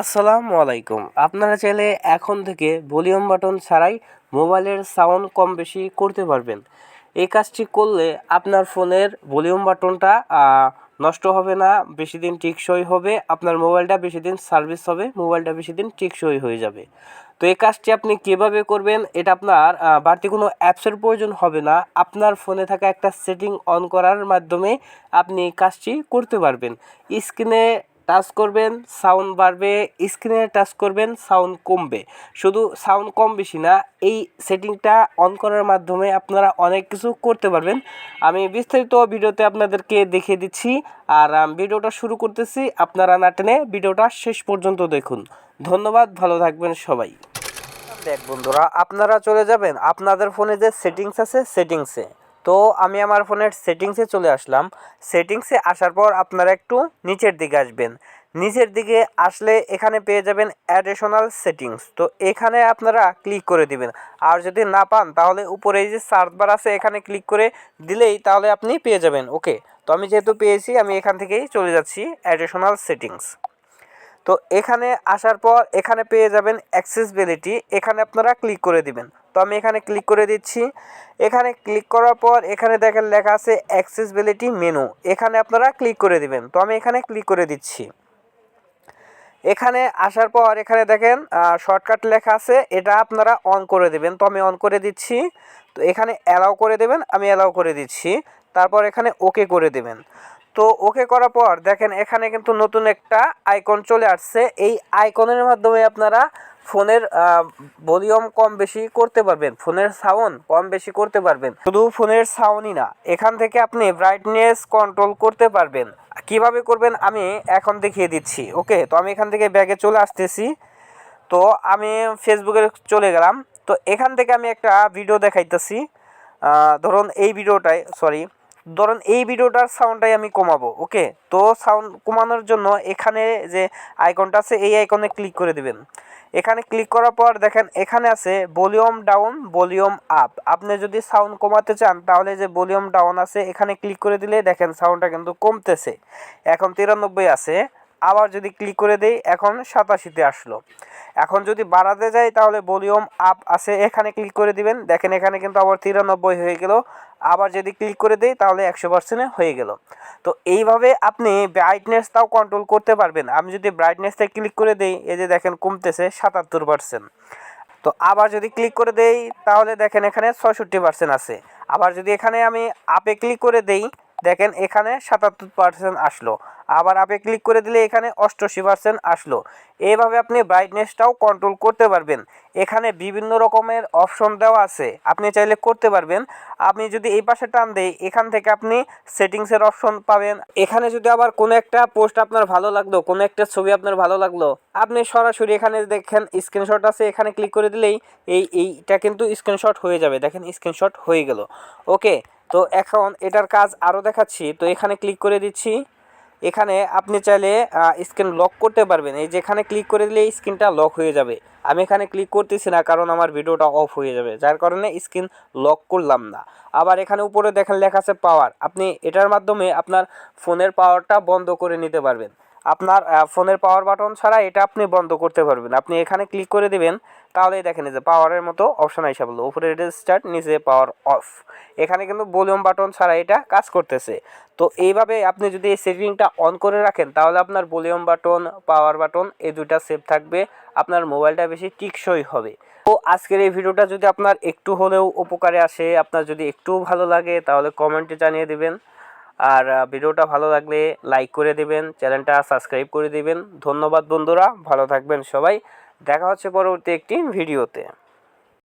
আসসালামু আলাইকুম। আপনারা চাইলে এখন থেকে ভলিউম বাটন ছাড়াই মোবাইলের সাউন্ড কম বেশি করতে পারবেন। এই কাজটি করলে আপনার ফোনের ভলিউম বাটনটা নষ্ট হবে না, বেশি দিন টিকসই হবে, আপনার মোবাইলটা বেশি দিন সার্ভিস হবে, মোবাইলটা বেশি দিন টিকসই হয়ে যাবে। তো এই কাজটি আপনি কীভাবে করবেন, এটা আপনার বাড়তি কোনো অ্যাপসের প্রয়োজন হবে না, আপনার ফোনে থাকা একটা সেটিং অন করার মাধ্যমে আপনি কাজটি করতে পারবেন। স্ক্রিনে টাচ করবেন সাউন্ড বাড়বে স্ক্রিনে টাচ করবেন সাউন্ড কমবে। শুধু সাউন্ড কম বেশি না, এই সেটিংটা অন করার মাধ্যমে আপনারা অনেক কিছু করতে পারবেন। আমি বিস্তারিত ভিডিওতে আপনাদেরকে দেখিয়ে দিচ্ছি। আর ভিডিওটা শুরু করতেছি, আপনারা না টেনে ভিডিওটা শেষ পর্যন্ত দেখুন। ধন্যবাদ, ভালো থাকবেন সবাই। দেখ বন্ধুরা, আপনারা চলে যাবেন আপনাদের ফোনে যে সেটিংস আছে সেটিংসে তো আমি আমার ফোনের সেটিংসে চলে আসলাম। সেটিংসে আসার পর আপনারা একটু নিচের দিকে আসবেন। নিচের দিকে আসলে এখানে পেয়ে যাবেন অ্যাডিশনাল সেটিংস তো এখানে আপনারা ক্লিক করে দিবেন। আর যদি না পান, তাহলে উপরে যে সার্চ বার আছে, এখানে ক্লিক করে দিলেই তাহলে আপনি পেয়ে যাবেন। ওকে তো আমি যেহেতু পেয়েছি, আমি এখান থেকেই চলে যাচ্ছি অ্যাডিশনাল সেটিংস তো এখানে আসার পর এখানে পেয়ে যাবেন অ্যাক্সেসবিলিটি এখানে আপনারা ক্লিক করে দিবেন। তো আমি এখানে ক্লিক করে দিচ্ছি। এখানে ক্লিক করার পর এখানে দেখেন লেখা আছে অ্যাক্সেসবিলিটি মেনু এখানে আপনারা ক্লিক করে দিবেন। তো আমি এখানে ক্লিক করে দিচ্ছি। এখানে আসার পর এখানে দেখেন শর্টকাট লেখা আছে। এটা আপনারা অন করে দেবেন। তো আমি অন করে দিচ্ছি। তো এখানে অ্যালাউ করে দেবেন। আমি অ্যালাউ করে দিচ্ছি। তারপর এখানে ওকে করে দেবেন। তো ওকে করার পর দেখেন, এখানে কিন্তু নতুন একটা আইকন চলে আসছে। এই আইকনের মাধ্যমে আপনারা ফোনের ভলিউম কম বেশি করতে পারবেন, ফোনের সাউন্ড কম বেশি করতে পারবেন। শুধু ফোনের সাউন্ডই না, এখান থেকে আপনি ব্রাইটনেস কন্ট্রোল করতে পারবেন। কীভাবে করবেন আমি এখন দেখিয়ে দিচ্ছি ওকে তো আমি এখান থেকে ব্যাগে চলে আসতেছি। তো আমি ফেসবুকে চলে গেলাম। তো এখান থেকে আমি একটা ভিডিও দেখাইতেছি। ধরুন এই ভিডিওটাই সরি ধরুন এই ভিডিওটার সাউন্ডটাই আমি কমাবো, ওকে? তো সাউন্ড কমানোর জন্য এখানে যে আইকনটা আছে, এই আইকনে ক্লিক করে দিবেন। এখানে ক্লিক করার পর দেখেন, এখানে আছে ভলিউম ডাউন, ভলিউম আপ। আপনি যদি সাউন্ড কমাতে চান, তাহলে যে ভলিউম ডাউন আছে, এখানে ক্লিক করে দিলে দেখেন সাউন্ডটা কিন্তু কমতেছে। এখন তিরানব্বই আছে, আবার যদি ক্লিক করে দেই, এখন সাতাশিতে আসলো। এখন যদি বাড়াতে যাই, তাহলে ভলিউম আপ আছে। এখানে ক্লিক করে দিবেন। দেখেন, এখানে কিন্তু আবার তিরানব্বই হয়ে গেল। আবার যদি ক্লিক করে দেই, তাহলে একশো পার্সেন্টে হয়ে গেল। তো এইভাবে আপনি ব্রাইটনেসটাও কন্ট্রোল করতে পারবেন। আমি যদি ব্রাইটনেসটা ক্লিক করে দেই, এই যে দেখেন কমতেছে সাতাত্তর পার্সেন্ট তো আবার যদি ক্লিক করে দেই, তাহলে দেখেন এখানে ছয়ষট্টি পার্সেন্ট আছে। আবার যদি এখানে আমি আপে ক্লিক করে দেই দেখেন, এখানে সাতাত্তর পার্সেন্ট আসলো। আবার আপে ক্লিক করে দিলে এখানে অষ্টআশি পার্সেন্ট আসলো। এইভাবে আপনি ব্রাইটনেসটাও কন্ট্রোল করতে পারবেন। এখানে বিভিন্ন রকমের অপশন দেওয়া আছে। আপনি চাইলে করতে পারবেন। আপনি যদি এই পাশে টান দেই এখান থেকে আপনি সেটিংসের অপশন পাবেন। এখানে যদি আবার কোনো একটা পোস্ট আপনার ভালো লাগল, কোনো একটা ছবি আপনার ভালো লাগল, আপনি সরাসরি এখানে দেখেন স্ক্রিনশট আছে, এখানে ক্লিক করে দিলেই এই, এইটা কিন্তু স্ক্রিনশট হয়ে যাবে। দেখেন স্ক্রিনশট হয়ে গেল। ওকে তো এখন এটার কাজ আরও দেখাচ্ছি। তো এখানে ক্লিক করে দিচ্ছি। এখানে আপনি চাইলে স্ক্রিন লক করতে পারবেন। এই যেখানে ক্লিক করে দিলে স্ক্রিনটা লক হয়ে যাবে। আমি এখানে ক্লিক করতেছি না কারণ আমার ভিডিওটা অফ হয়ে যাবে। যার কারণে স্ক্রিন লক করলাম না। আবার এখানে উপরে দেখেন লেখা আছে পাওয়ার আপনি এটার মাধ্যমে আপনার ফোনের পাওয়ারটা বন্ধ করে নিতে পারবেন। আপনার ফোনের পাওয়ার বাটন ছাড়া এটা আপনি বন্ধ করতে পারবেন। আপনি এখানে ক্লিক করে দেবেন, তাহলেই দেখেন যে পাওয়ারের মতো অপশন আইসা বলল উপরে স্টার্ট নিচে পাওয়ার অফ এখানে কিন্তু ভলিউম বাটন ছাড়া এটা কাজ করতেছে। তো এইভাবে আপনি যদি এই সেটিংটা অন করে রাখেন, তাহলে আপনার ভলিউম বাটন পাওয়ার বাটন এই দুইটা সেভ থাকবে। আপনার মোবাইলটা বেশি টিকসই হবে। তো আজকের এই ভিডিওটা যদি আপনার একটু হলেও উপকারে আসে, আপনার যদি একটু ভালো লাগে, তাহলে কমেন্টে জানিয়ে দিবেন। আর ভিডিওটা ভালো লাগলে লাইক করে দেবেন, চ্যানেলটা সাবস্ক্রাইব করে দেবেন। ধন্যবাদ বন্ধুরা, ভালো থাকবেন সবাই। দেখা হচ্ছে পরবর্তী একটি ভিডিওতে।